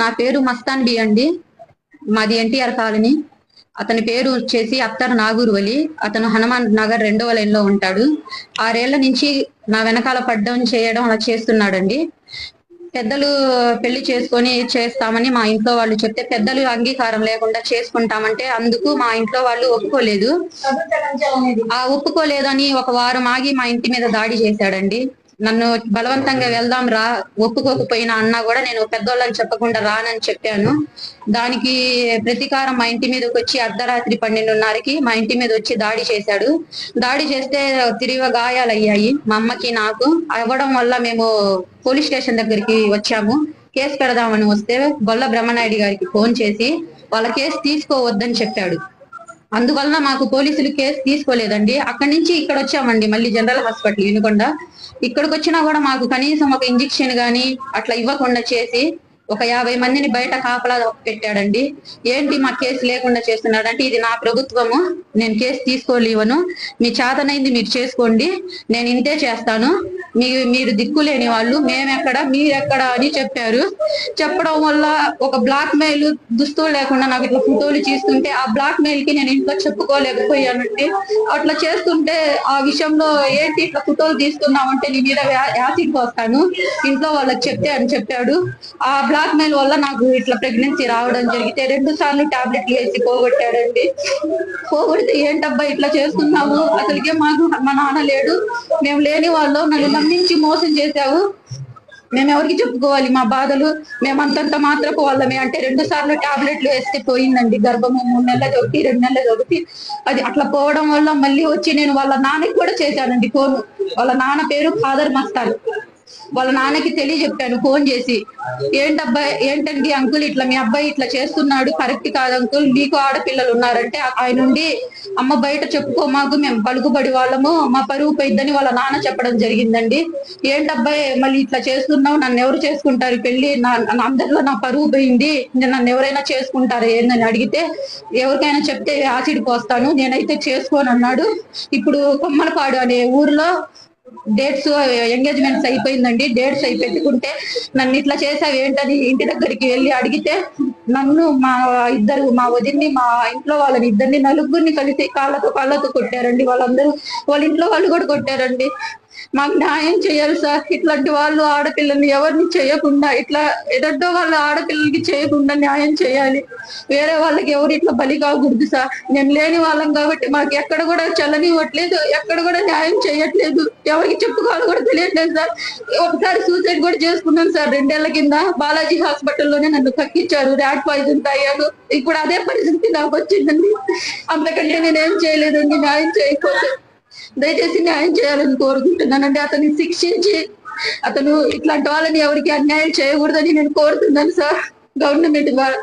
నా పేరు మస్తాన్ బి అండి. మాది ఎన్టీఆర్ కాలనీ. అతని పేరు వచ్చేసి అత్తర్ నాగూర్ వలి. అతను హనుమాన్ నగర్ రెండవ లైన్లో ఉంటాడు. ఆరేళ్ళ నుంచి నా వెనకాల పడ్డం చేయడం అలా చేస్తున్నాడండి. పెద్దలు పెళ్ళి చేసుకొని చేస్తామని మా ఇంట్లో వాళ్ళు చెప్తే పెద్దలు అంగీకారం లేకుండా చేసుకుంటామంటే అందుకు మా ఇంట్లో వాళ్ళు ఒప్పుకోలేదు. ఆ ఒప్పుకోలేదని ఒక వారం ఆగి మా ఇంటి మీద దాడి చేశాడండి. నన్ను బలవంతంగా వెళ్దాం రా ఒప్పుకోకపోయినా అన్నా కూడా నేను పెద్దోళ్ళని చెప్పకుండా రానని చెప్పాను. దానికి ప్రతీకారం మా ఇంటి మీదకి వచ్చి అర్ధరాత్రి పన్నెండున్నరకి మా ఇంటి మీద వచ్చి దాడి చేశాడు. దాడి చేస్తే తిరిగి గాయాలయ్యాయి మా అమ్మకి నాకు. అవ్వడం వల్ల మేము పోలీస్ స్టేషన్ దగ్గరికి వచ్చాము. కేసు పెడదామని వస్తే గొల్ల బ్రహ్మనాయుడు గారికి ఫోన్ చేసి వాళ్ళ కేసు తీసుకోవద్దని చెప్పాడు. అందువలన మాకు పోలీసులు కేసు తీసుకోలేదండి. అక్కడి నుంచి ఇక్కడ వచ్చామండి మళ్ళీ జనరల్ హాస్పిటల్ వినుకొండ ఇక్కడికి వచ్చినా కూడా మాకు కనీసం ఒక ఇంజెక్షన్ గాని అట్లా ఇవ్వకుండా చేసి ఒక యాభై మందిని బయట కాపలా పెట్టాడండి. ఏంటి మా కేసు లేకుండా చేస్తున్నాడంటే ఇది నా ప్రభుత్వము నేను కేసు తీసుకోలేవను. మీ చేతనైంది మీరు చేసుకోండి నేను ఇంతే చేస్తాను. మీ మీరు దిక్కులేని వాళ్ళు మేమెక్కడ మీరెక్కడ అని చెప్పారు. చెప్పడం వల్ల ఒక బ్లాక్ మెయిల్ దుస్తులు లేకుండా నాకు ఇట్లా ఫోటోలు తీస్తుంటే ఆ బ్లాక్ మెయిల్కి నేను ఇంట్లో చెప్పుకోలేకపోయానండి. అట్లా చేస్తుంటే ఆ విషయంలో ఏంటి ఇట్లా ఫోటోలు తీస్తున్నావంటే నీ మీద యాసిడ్ పోస్తాను. ఇంట్లో వాళ్ళకి చెప్తే అని చెప్పాడు. ఆ బ్లాక్ మెయిల్ వల్ల నాకు ఇట్లా ప్రెగ్నెన్సీ రావడం జరిగితే రెండు సార్లు టాబ్లెట్లు వేసి పోగొట్టాడండి. పోగొడితే ఏంటబ్బా ఇట్లా చేస్తున్నావు? అసలుకే మాకు మా నాన్న లేడు. మేము లేని వాళ్ళు. నన్ను నమ్మించి మోసం చేశావు. మేము ఎవరికి చెప్పుకోవాలి మా బాధలు? మేము అంతంత మాత్రపు వాళ్ళమే. అంటే రెండు సార్లు టాబ్లెట్లు వేస్తే పోయిందండి గర్భము. మూడు నెలలది ఒకటి రెండు నెలలది ఒకటి అది అట్లా పోవడం వల్ల మళ్ళీ వచ్చి నేను వాళ్ళ నాన్నకి కూడా చేశానండి ఫోన్. వాళ్ళ నాన్న పేరు ఫాదర్ మస్తారు వాళ్ళ నాన్నకి తెలియజెప్పాను ఫోన్ చేసి. ఏంటబ్బాయి ఏంటండి అంకుల్ ఇట్లా మీ అబ్బాయి ఇట్లా చేస్తున్నాడు కరెక్ట్ కాదు అంకుల్ మీకు ఆడపిల్లలు ఉన్నారంటే ఆయన నుండి అమ్మ బయట చెప్పుకో మాకు మేము పలుకుబడి వాళ్ళము మా పరువు పోయిద్దని వాళ్ళ నాన్న చెప్పడం జరిగిందండి. ఏంటబ్బాయి మళ్ళీ ఇట్లా చేస్తున్నావు నన్ను ఎవరు చేసుకుంటారు పెళ్ళి నా అందరిలో నా పరువు పోయింది నన్ను ఎవరైనా చేసుకుంటారు ఏందని అడిగితే ఎవరికైనా చెప్తే యాసిడ్ పోస్తాను నేనైతే చేసుకోను అన్నాడు ఇప్పుడు కొమ్మలపాడు అనే ఊర్లో డేట్స్ ఎంగేజ్మెంట్స్ అయిపోయిందండి. డేట్స్ అయి పెట్టుకుంటే నన్ను ఇట్లా చేసావు ఏంటని ఇంటి దగ్గరికి వెళ్ళి అడిగితే నన్ను మా ఇద్దరు మా వదిన్ని మా ఇంట్లో వాళ్ళని ఇద్దరిని నలుగురిని కలిసి కాళ్ళతో కాళ్ళతో కొట్టారండి. వాళ్ళందరూ వాళ్ళ ఇంట్లో వాళ్ళు కూడా కొట్టారండి. మాకు న్యాయం చేయాలి సార్. ఇట్లాంటి వాళ్ళు ఆడపిల్లల్ని ఎవరిని చేయకుండా ఇట్లా ఎదడ్డో వాళ్ళ ఆడపిల్లలకి చేయకుండా న్యాయం చేయాలి. వేరే వాళ్ళకి ఎవరు ఇట్లా బలి కాకూడదు సార్. మేము లేని వాళ్ళం కాబట్టి మాకు ఎక్కడ కూడా చల్లనివ్వట్లేదు ఎక్కడ కూడా న్యాయం చేయట్లేదు. ఎవరికి చెప్పుకోవాలో కూడా తెలియట్లేదు సార్. ఒకసారి సూసైడ్ కూడా చేసుకున్నాను సార్. రెండేళ్ళ కింద బాలాజీ హాస్పిటల్లోనే నన్ను కక్కించారు ర్యాట్ పాయిజన్ తాగాను. ఇప్పుడు అదే పరిస్థితి నాకు వచ్చిందండి. అంతకంటే నేనేం చేయలేదండి. న్యాయం చేయకపోతే దయచేసి న్యాయం చేయాలని కోరుకుంటున్నానండి. అతన్ని శిక్షించి అతను ఇట్లాంటి వాళ్ళని ఎవరికి అన్యాయం చేయకూడదని నేను కోరుతున్నాను సార్. గవర్నమెంట్ ద్వారా.